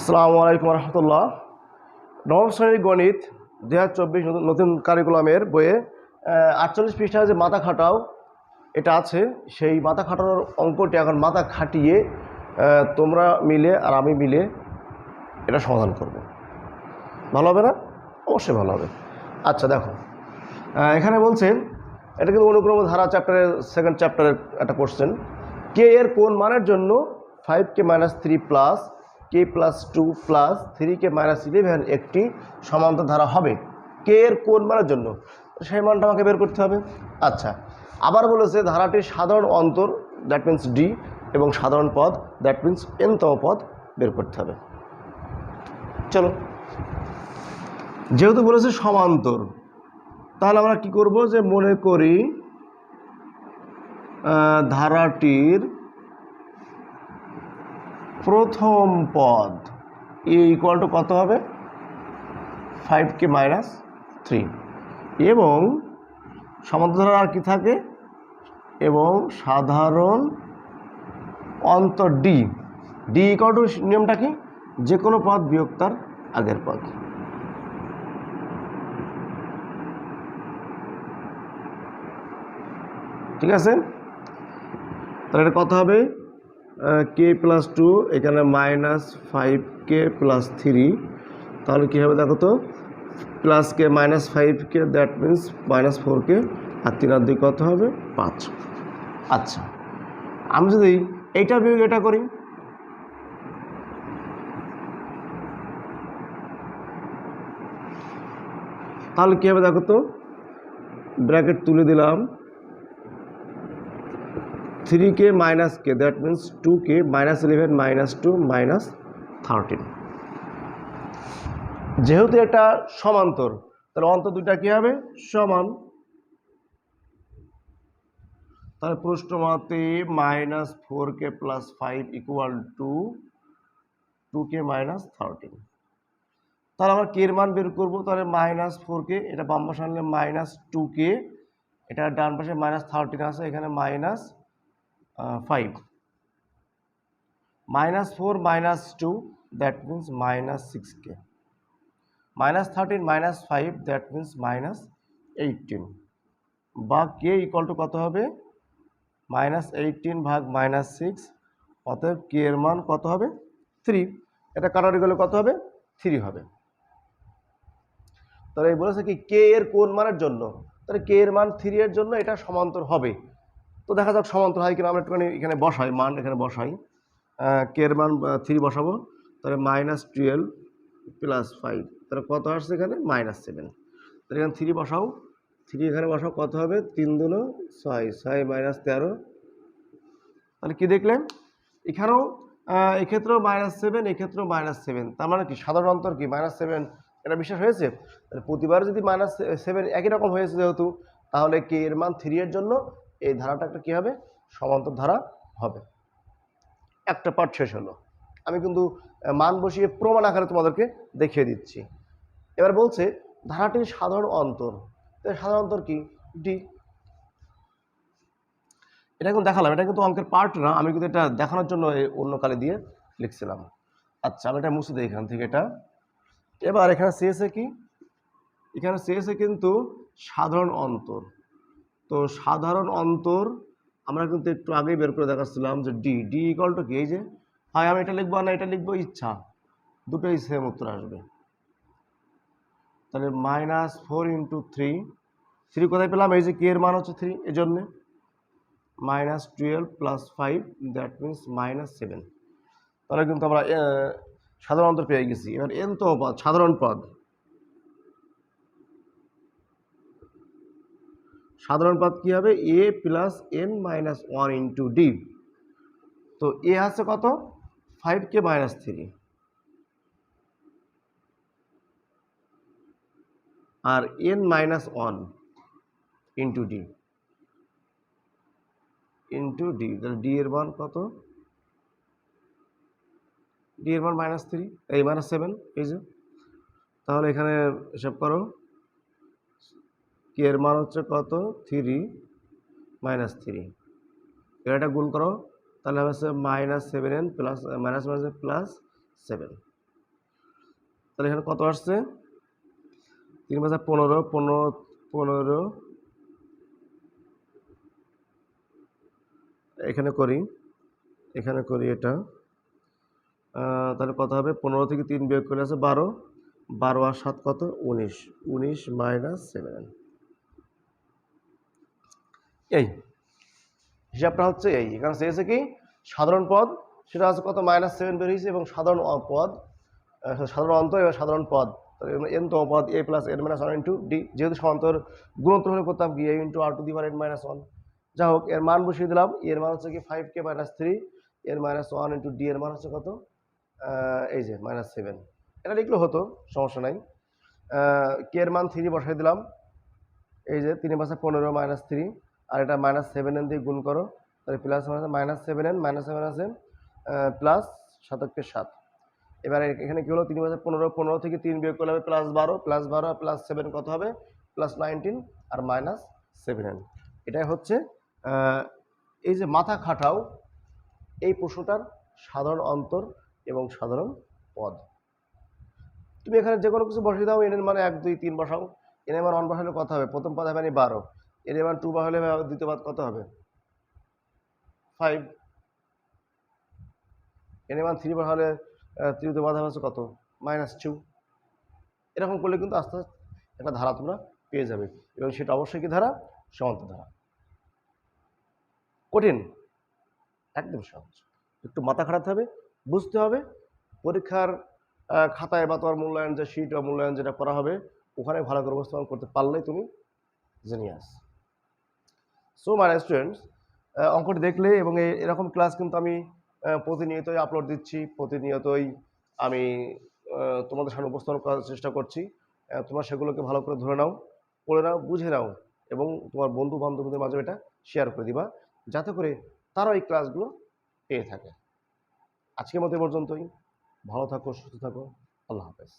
আসসালামু আলাইকুম রহমতুল্লাহ। নবম শ্রেণির গণিত দু হাজার চব্বিশ নতুন কারিকুলামের বইয়ে আটচল্লিশ পৃষ্ঠা যে মাথা খাটাও, এটা আছে। সেই মাথা খাটানোর অঙ্কটি এখন মাথা খাটিয়ে তোমরা মিলে আর আমি মিলে এটা সমাধান করব। ভালো হবে না? অবশ্যই ভালো হবে। আচ্ছা দেখো। এখানে বলছেন, এটা কিন্তু অনুক্রম ধারা চ্যাপ্টারের সেকেন্ড চ্যাপ্টারের একটা কোশ্চেন কে এর কোন মানের জন্য five K minus three plus K plus two plus three K minus eleven একটি সমান্তর ধারা হবে। কে এর কোন মানের জন্য? সেই মানটা আমাকে বের করতে হবে। আচ্ছা আবার বলেছে ধারাটির সাধারণ অন্তর দ্যাট মিন্স ডি এবং সাধারণ পদ দ্যাট মিন্স এনতম পদ বের করতে হবে। চলো, যেহেতু বলেছে সমান্তর, তাহলে আমরা কি করব যে মনে করি ধারাটির প্রথম পদ এ ইকুয়াল টু কত হবে? ফাইভ কে মাইনাস থ্রি এবং সমান্তরাল আর কি থাকে? এবং সাধারণ অন্তর ডি ডি ইকুয়াল টু নিয়মটা কি? যে কোনো পদ বিয়োগ তার আগের পদ। ঠিক আছে? তাহলে এটা কত হবে? কে প্লাস টু এখানে minus five K plus three তাহলে কী হবে দেখো তো? Plus K minus five K that means minus four K আর তিন আর দুই কত হবে? পাঁচ। আচ্ছা আমি যদি এইটা বিয়োগ এটা করি, তাহলে কী হবে দেখো তো? ব্র্যাকেট তুলে দিলাম। Three K minus K that means two K minus eleven minus two minus thirteen যেহেতু এটা সমান্তর, তাহলে অন্তর দুইটা কী হবে? সমান। তাহলে প্রশ্নমতে minus four K plus five equal to two K minus thirteen তাহলে আমরা কে এর মান বের করব, তাহলে মাইনাস ফোর কে এটা বাম আনলে মাইনাস টু কে এটা ডান পাশে মাইনাস থার্টিন আছে, এখানে minus five minus four minus two that means minus six K minus thirteen minus five that means minus eighteen বা কে ইকুয়াল টু কত হবে? মাইনাস এইটিন ভাগ মাইনাস সিক্স অতএব কে এর মান কত হবে? থ্রি এটা কাটারি গেলে কত হবে? থ্রি হবে। তাহলে বলেছে কি কে এর কোন মানের জন্য? তাহলে কে এর মান থ্রি এর জন্য এটা সমান্তর হবে। তো দেখা যাক সমান্তর হয় কিনা। আমরা একটুখানি এখানে বসাই, মান এখানে বসাই। কে এর মান থ্রি বসাবো। তাহলে মাইনাস টুয়েলভ প্লাস ফাইভ তাহলে কত আসছে এখানে? মাইনাস সেভেন তাহলে এখানে থ্রি বসাও। থ্রি এখানে বসাও, কত হবে? তিন দুনো ছয়। ছয় মাইনাস তেরো। তাহলে কী দেখলেন? এখানেও এক্ষেত্রেও মাইনাস সেভেন এক্ষেত্রেও মাইনাস সেভেন তার মানে কি? সাধারণ অন্তর কি? মাইনাস সেভেন এটা বিশ্বাস হয়েছে? তাহলে প্রতিবার যদি মাইনাস সেভেন একই রকম হয়েছে যেহেতু, তাহলে কে এর মান থ্রি এর জন্য এই ধারাটা একটা কী হবে? সমান্তর ধারা হবে। একটা পার্ট শেষ হলো। আমি কিন্তু মান বসিয়ে প্রমাণ আকারে তোমাদেরকে দেখিয়ে দিচ্ছি। এবার বলছে, ধারাটির সাধারণ অন্তর। সাধারণ অন্তর কি? ডি এটা কিন্তু দেখালাম। এটা কিন্তু অঙ্কের পার্ট না। আমি কিন্তু এটা দেখানোর জন্য অন্য কালে দিয়ে লিখছিলাম। আচ্ছা আমি এটা মুছে দিই এখান থেকে এটা। এবার এখানে সিএসএ কি? এখানে সিএসএ কিন্তু সাধারণ অন্তর। তো সাধারণ অন্তর আমরা কিন্তু একটু আগেই বের করে দেখাচ্ছিলাম যে ডি ডি ইকাল টু কি? এই যে, হয়, আমি এটা লিখব না, এটা লিখব ইচ্ছা। দুটোই সেম উত্তর আসবে। তাহলে minus four into three three কোথায় পেলাম? এই যে কে এর মান হচ্ছে থ্রি এই জন্যে minus twelve plus five that means minus seven তাহলে কিন্তু আমরা সাধারণ অন্তর পেয়ে গেছি। এবার এন তো পদ সাধারণ পদ। সাধারণ পদ কী হবে? A plus n minus one into d তো এ আছে কত? ফাইভ কে মাইনাস থ্রি আর n minus one into d into d তাহলে ডি এর মান কত? ডি এর মান মাইনাস থ্রি এই মাইনাস সেভেন এই যে। তাহলে এখানে হিসাব করো। কে এর মান হচ্ছে কত? থ্রি মাইনাস থ্রি এটা গুণ করো, তাহলে হচ্ছে minus seven n plus minus minus plus seven তাহলে এখানে কত আসছে? তিন পাঁচা পনেরো পনেরো পনেরো। এখানে করি এখানে করি এটা। তাহলে কত হবে? পনেরো থেকে তিন বিয়োগ করলে আছে বারো। বারো আর সাত কত? উনিশ। উনিশ মাইনাস সেভেন এই হিসাবটা হচ্ছে এই। এখানে চেয়েছে কি? সাধারণ পদ, সেটা আছে কত? মাইনাস সেভেন বেরিয়েছে এবং সাধারণ পদ সাধারণ অন্তর এবং সাধারণ পদ। এন তো পদ a plus n minus one into d যেহেতু সমান্তর গুণোত্তর হলে করতাম কি? A into r to the power n minus one যা হোক, এর মান বসিয়ে দিলাম। এর মান হচ্ছে কি? ফাইভ কে মাইনাস থ্রি এর মাইনাস ওয়ান ইন্টু ডি এর মান হচ্ছে কত? এই যে মাইনাস সেভেন এটা লিখলে হতো, সমস্যা নাই। কে এর মান থ্রি বসাই দিলাম। এই যে, তিন পাশে পনেরো মাইনাস থ্রি আর এটা মাইনাস সেভেন এন দিয়ে গুণ করো, তাহলে plus minus seven n minus seven আছে প্লাস সাতককে সাত। এবারে এখানে কি হলো? তিন পাশে পনেরো পনেরো থেকে তিন বিয়োগ করলে হবে প্লাস বারো প্লাস বারো আর প্লাস সেভেন কত হবে? প্লাস নাইনটিন আর মাইনাস সেভেন এন এটাই হচ্ছে এই যে মাথা খাটাও, এই প্রশ্নটার সাধারণ অন্তর এবং সাধারণ পদ। তুমি এখানে যে কোনো কিছু বসিয়ে দাও এনের মানে এক, দুই, তিন বসাও। এনের মান ওয়ান বসালে কথা হবে? প্রথম পদ হবে মানে বারো। এনের মান টু বসালে হলে দ্বিতীয় পদ কত হবে? ফাইভ এনের মান থ্রি বসালে হলে তৃতীয় পদ হবে কত? মাইনাস টু এরকম করলে কিন্তু আস্তে আস্তে একটা ধারা তোমরা পেয়ে যাবে। এবং সেটা অবশ্যই কি ধারা? সমান্তর ধারা। কঠিন। একদম সহজ। একটু মাথা খাটাতে হবে, বুঝতে হবে। পরীক্ষার খাতায় বা তোমার মূল্যায়ন যে শিট বা মূল্যায়ন যেটা করা হবে, ওখানে ভালো করে উপস্থাপন করতে পারলেই তুমি জিনিয়াস সো মাই স্টুডেন্টস অঙ্কটি দেখলে এবং এরকম ক্লাস কিন্তু আমি প্রতিনিয়তই আপলোড দিচ্ছি, প্রতিনিয়তই আমি তোমাদের সামনে উপস্থাপন করার চেষ্টা করছি। তোমরা সেগুলোকে ভালো করে ধরে নাও, পড়ে নাও, বুঝে নাও এবং তোমার বন্ধু বান্ধবদের মাঝে এটা শেয়ার করে দিবা, যাতে করে তারা এই ক্লাসগুলো পেয়ে থাকে। আজকের মতো পর্যন্তই। ভালো থাকো, সুস্থ থাকো। আল্লাহ হাফেজ।